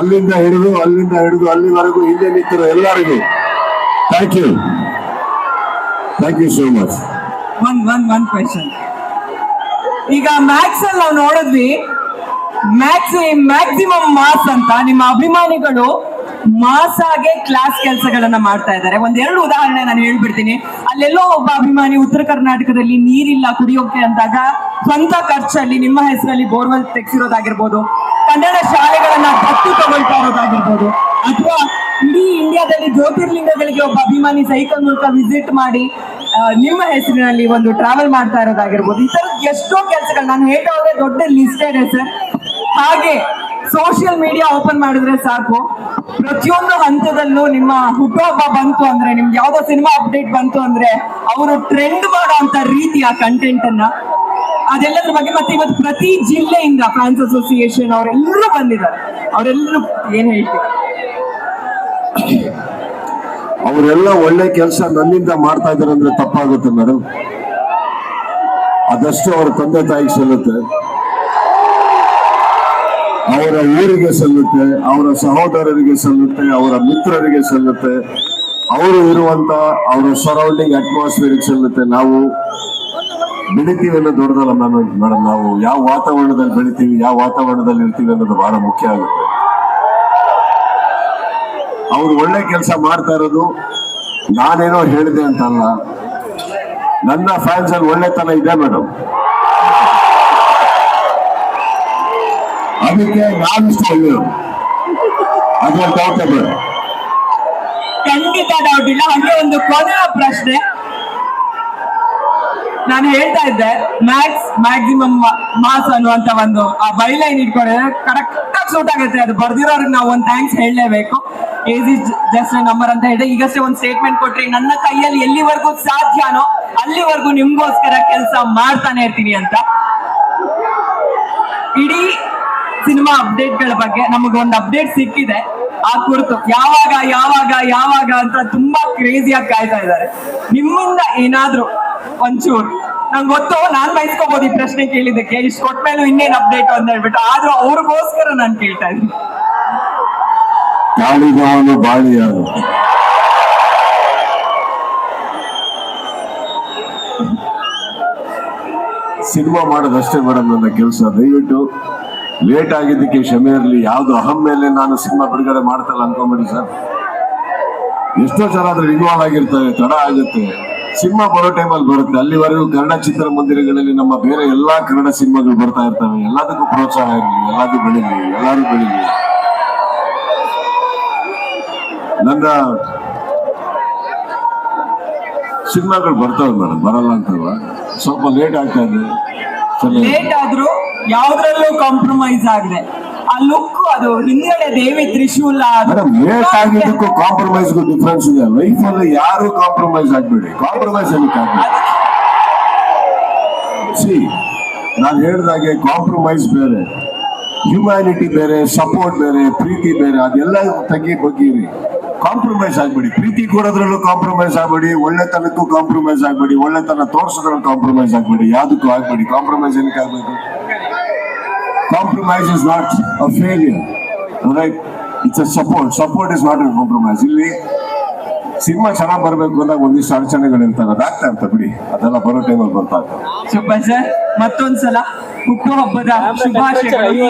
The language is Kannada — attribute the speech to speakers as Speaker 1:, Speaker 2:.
Speaker 1: ಅಲ್ಲಿಂದ ಹಿಡಿದು ಅಲ್ಲಿಂದ ಹಿಡಿದು, ಅಲ್ಲಿವರೆಗೂ ಹಿಂದೆ ನಿಂತಿರೋ ಎಲ್ಲರಿಗೂ thank you thank you so much
Speaker 2: one one one question ಈಗ ಮ್ಯಾಕ್ಸ್ ಅಲ್ಲಿ ನಾವು ನೋಡಿದ್ವಿ ಮ್ಯಾಕ್ಸ್ ಮ್ಯಾಕ್ಸಿಮಮ್ ಮಾಸ್ ಅಂತ ನಿಮ್ಮ ಅಭಿಮಾನಿಗಳು ಮಾಸ್ ಆಗಿ ಕ್ಲಾಸ್ ಕೆಲಸಗಳನ್ನ ಮಾಡ್ತಾ ಇದ್ದಾರೆ. ಒಂದೆರಡು ಉದಾಹರಣೆ ನಾನು ಹೇಳ್ಬಿಡ್ತೀನಿ. ಅಲ್ಲೆಲ್ಲೋ ಒಬ್ಬ ಅಭಿಮಾನಿ ಉತ್ತರ ಕರ್ನಾಟಕದಲ್ಲಿ ನೀರಿಲ್ಲ, ಕುಡಿಯೋಕೆ ಅಂದಾಗ ಸ್ವಂತ ಖರ್ಚಲ್ಲಿ ನಿಮ್ಮ ಹೆಸರಲ್ಲಿ ಬೋರ್ವೆಲ್ ತೆಗ್ಸಿರೋದಾಗಿರ್ಬೋದು. ಕನ್ನಡ ಶಾಲೆಗಳನ್ನ ದತ್ತು ತಗೊಳ್ತಾ ಇರೋದಾಗಿರ್ಬೋದು ಅಥವಾ ಇಡೀ ಇಂಡಿಯಾದಲ್ಲಿ ಜ್ಯೋತಿರ್ಲಿಂಗಗಳಿಗೆ ಒಬ್ಬ ಅಭಿಮಾನಿ ಸೈಕಲ್ ಮೂಲಕ ವಿಸಿಟ್ ಮಾಡಿ ನಿಮ್ಮ ಹೆಸರಿನಲ್ಲಿ ಒಂದು ಟ್ರಾವೆಲ್ ಮಾಡ್ತಾ ಇರೋದಾಗಿರ್ಬೋದು. ಈ ತರದ ಎಷ್ಟೋ ಕೆಲಸಗಳು, ನಾನು ಹೇಳೋದ್ರೆ ದೊಡ್ಡ ಲಿಸ್ಟ್ ಇದೆ ಸರ್. ಹಾಗೆ ಸೋಷಿಯಲ್ ಮೀಡಿಯಾ ಓಪನ್ ಮಾಡಿದ್ರೆ ಸಾಕು. ಪ್ರತಿಯೊಂದು ಹಂತದಲ್ಲೂ ನಿಮ್ಮ ಹುಟ್ಟುಹಬ್ಬ ಬಂತು ಅಂದ್ರೆ, ನಿಮ್ಗೆ ಯಾವ್ದೋ ಸಿನಿಮಾ ಅಪ್ಡೇಟ್ ಬಂತು ಅಂದ್ರೆ, ಅವರು ಟ್ರೆಂಡ್ ಮಾಡೋ ಅಂತ ರೀತಿಯ ಕಂಟೆಂಟ್ ಅನ್ನ ಅದೆಲ್ಲದ್ರ ಬಗ್ಗೆ ಮತ್ತೆ ಇವತ್ತು ಪ್ರತಿ ಜಿಲ್ಲೆಯಿಂದ ಫ್ಯಾನ್ಸ್ ಅಸೋಸಿಯೇಷನ್ ಅವರೆಲ್ಲರೂ ಬಂದಿದ್ದಾರೆ. ಅವರೆಲ್ಲರೂ ಏನ್ ಹೇಳ್ತೀವಿ
Speaker 1: ಅವರೆಲ್ಲ ಒಳ್ಳೆ ಕೆಲಸ ನನ್ನಿಂದ ಮಾಡ್ತಾ ಇದಾರೆ ಅಂದ್ರೆ ತಪ್ಪಾಗುತ್ತೆ ಮೇಡಮ್ ಅದಷ್ಟು ಅವ್ರ ತಂದೆ ತಾಯಿಗೆ ಸಲ್ಲುತ್ತೆ. ಅವರ ಊರಿಗೆ ಸಲ್ಲುತ್ತೆ, ಅವರ ಸಹೋದರರಿಗೆ ಸಲ್ಲುತ್ತೆ, ಅವರ ಮಿತ್ರರಿಗೆ ಸಲ್ಲುತ್ತೆ. ಅವರು ಇರುವಂತ, ಅವರ ಸರೌಂಡಿಂಗ್ ಅಟ್ಮಾಸ್ಫಿಯರ್ ಸಲ್ಲುತ್ತೆ. ನಾವು ಬೆಳಿತೀವಿ ಅನ್ನೋದು ದೊಡ್ಡದಲ್ಲ ನಾನು. ಮೇಡಮ್, ನಾವು ಯಾವ ವಾತಾವರಣದಲ್ಲಿ ಬೆಳಿತೀವಿ, ಯಾವ ವಾತಾವರಣದಲ್ಲಿ ಇರ್ತೀವಿ ಅನ್ನೋದು ಬಹಳ ಮುಖ್ಯ ಆಗುತ್ತೆ. ಅವ್ರು ಒಳ್ಳೆ ಕೆಲಸ ಮಾಡ್ತಾ ಇರೋದು, ನಾನೇನೋ ಹೇಳಿದೆ ಅಂತಲ್ಲ. ನನ್ನ ಫ್ಯಾನ್ಸ್ ಅಲ್ಲಿ ಒಳ್ಳೆತನ ಇದೆ, ಮೇಡಮ್. ಅದಕ್ಕೆ ನಾನಿಷ್ಟು ಹೇಳಿದ್ರು ಅದ್ರಲ್ಲಿ ಡೌಟ್ ಬೇಡ
Speaker 2: ಖಂಡಿತ ಡೌಟ್ ಇಲ್ಲ. ಹಾಗೆ ಒಂದು ಕೊನೆಯ ಪ್ರಶ್ನೆ. ನಾನು ಹೇಳ್ತಾ ಇದ್ದೆ ಮ್ಯಾಕ್ಸ್ ಮ್ಯಾಕ್ಸಿಮಮ್ ಮಾಸ್ ಅನ್ನುವಂತ ಒಂದು, ಆ ಬೈಲೈನ್ ಇಟ್ಕೊಂಡಿದ್ರೆ ಕರೆಕ್ಟ್ ಆಗಿ ಸೂಟ್ ಆಗುತ್ತೆ. ಅದು ಬರ್ದಿರೋರಿಗೆ ನಾವು ಒಂದು ಥ್ಯಾಂಕ್ಸ್ ಹೇಳಲೇಬೇಕು. ಏಜ್ ಇಸ್ ಜಸ್ಟ್ ನಂಬರ್ ಅಂತ ಹೇಳಿದೆ. ಈಗಷ್ಟೇ ಒಂದು ಸ್ಟೇಟ್ಮೆಂಟ್ ಕೊಟ್ರಿ, ನನ್ನ ಕೈಯಲ್ಲಿ ಎಲ್ಲಿವರೆಗೂ ಸಾಧ್ಯನೋ ಅಲ್ಲಿವರೆಗೂ ನಿಮ್ಗೋಸ್ಕರ ಕೆಲಸ ಮಾಡ್ತಾನೆ ಇರ್ತೀನಿ ಅಂತ. ಇಡೀ ಸಿನಿಮಾ ಅಪ್ಡೇಟ್ಗಳ ಬಗ್ಗೆ ನಮಗೊಂದು ಅಪ್ಡೇಟ್ ಸಿಕ್ಕಿದೆ. ಆ ಕುರಿತು ಯಾವಾಗ ಯಾವಾಗ ಯಾವಾಗ ಅಂತ ತುಂಬಾ ಕ್ರೇಜಿಯಾಗಿ ಕಾಯ್ತಾ ಇದ್ದಾರೆ. ನಿಮ್ಮಿಂದ ಏನಾದ್ರೂ ಒಂಚೂರು. ನಂಗೆ ಗೊತ್ತು, ನಾನ್ ಬಯಸ್ಕೋಬಹುದು ಈ ಪ್ರಶ್ನೆ ಕೇಳಿದ್ದಕ್ಕೆ. ಇಷ್ಟು ಕೊಟ್ಮೇಲೂ ಇನ್ನೇನ್ ಅಪ್ಡೇಟ್ ಅಂತ ಹೇಳ್ಬಿಟ್ಟು, ಆದ್ರೂ ಅವ್ರಿಗೋಸ್ಕರ ನಾನು ಕೇಳ್ತಾ ಇದ್ದೀನಿ.
Speaker 1: ಸಿನಿಮಾ ಮಾಡೋದಷ್ಟೇ ಮೇಡಮ್ ನನ್ನ ಕೆಲಸ. ದಯವಿಟ್ಟು ಲೇಟ್ ಆಗಿದ್ದಕ್ಕೆ ಕ್ಷಮೆ ಇರಲಿ. ಯಾವ್ದು ಅಹಂ ಮೇಲೆ ನಾನು ಸಿನಿಮಾ ಬಿಡುಗಡೆ ಮಾಡ್ತಲ್ಲ ಅನ್ಕೊಂಬಿಡಿ ಸರ್. ಎಷ್ಟೋ ಜನ ಅದ್ರಲ್ಲಿ ಇನ್ವಾಲ್ವ್ ಆಗಿರ್ತಾರೆ, ತಡ ಆಗುತ್ತೆ. ಸಿನಿಮಾ ಬರೋ ಟೈಮಲ್ಲಿ ಬರುತ್ತೆ. ಅಲ್ಲಿವರೆಗೂ ಕನ್ನಡ ಚಿತ್ರಮಂದಿರಗಳಲ್ಲಿ ನಮ್ಮ ಬೇರೆ ಎಲ್ಲಾ ಕನ್ನಡ ಸಿನಿಮಾಗಳು ಬರ್ತಾ ಇರ್ತವೆ. ಎಲ್ಲದಕ್ಕೂ ಪ್ರೋತ್ಸಾಹ ಇರಲಿ. ಎಲ್ಲದೂ ಬೆಳಿಲಿ. ಎಲ್ಲರೂ ಬೆಳಿಲಿ. ನನ್ನ ಸಿನಿಮಾಗಳು ಬರ್ತವೆ ಮೇಡಮ್ ಬರಲ್ಲ ಅಂತ ಸ್ವಲ್ಪ ಲೇಟ್ ಆಗ್ತಾ ಇದೆ.
Speaker 2: ಲೇಟ್ ಆದ್ರೂ ಯಾವ್ದ್ರಲ್ಲೂ ಕಾಂಪ್ರಮೈಸ್ ಆಗಿದೆ. ಆ ಲುಕ್ ಅದು, ಹಿಂದ್ಗಡೆ ದೇವಿ ತ್ರಿಶೂಲ
Speaker 1: ಮೇಡಮ್ ಆಗಿದ್ದಕ್ಕೂ ಕಾಂಪ್ರಮೈಸ್ಗೂ ಡಿಫ್ರೆನ್ಸ್ ಇದೆ. ಲೈಫ್ ಅಲ್ಲಿ ಯಾರು ಕಾಂಪ್ರಮೈಸ್ ಆಗ್ಬೇಡಿ. ಕಾಂಪ್ರಮೈಸ್ ಸಿ ನಾನು ಹೇಳ್ದಾಗೆ ಕಾಂಪ್ರಮೈಸ್ ಬೇರೆ ಹ್ಯುಮ್ಯಾನಿಟಿ ಬೇರೆ ಸಪೋರ್ಟ್ ಬೇರೆ, ಪ್ರೀತಿ ಬೇರೆ, ಅದೆಲ್ಲ ತಗ್ಗಿ ಬಗ್ಗಿರಿ. ಕಾಂಪ್ರಮೈಸ್ ಆಗ್ಬೇಡಿ. ಪ್ರೀತಿ ಕೊಡೋದ್ರಲ್ಲೂ ಕಾಂಪ್ರಮೈಸ್ ಆಗ್ಬೇಡಿ, ಒಳ್ಳೆತನಕ್ಕೂ ಕಾಂಪ್ರಮೈಸ್ ಆಗ್ಬೇಡಿ, ಒಳ್ಳೆತನ ತೋರ್ಸೋದ್ರಲ್ಲಿ ಕಾಂಪ್ರಮೈಸ್ ಆಗ್ಬೇಡಿ, ಯಾವುದಕ್ಕೂ ಆಗ್ಬೇಡಿ. ಕಾಂಪ್ರಮೈಸ್ ಏನಕ್ಕೆ ಆಗ್ಬೇಕು? Compromise is not a failure right it's a support support is not a compromise ಇಲ್ಲಿ ಸಿನಿಮಾ ಚೆನ್ನಾಗಿ ಬರಬೇಕು ಅಂದಾಗ ಒಂದಿಷ್ಟು ಅಡಚಣೆಗಳು ಇರ್ತಾವೆ ಅದಾಗ್ತಾ ಇರ್ತವೆ ಬಿಡಿ. ಅದೆಲ್ಲ ಬರೋ ಟೈಮಲ್ಲಿ ಬರ್ತಾ ಇರ್ತವೆ.
Speaker 2: ಸೂಪರ್ ಸರ್ ಮತ್ತೊಂದ್ಸಲ ಹುಟ್ಟುಹಬ್ಬದ ಶುಭಾಶಯಗಳು.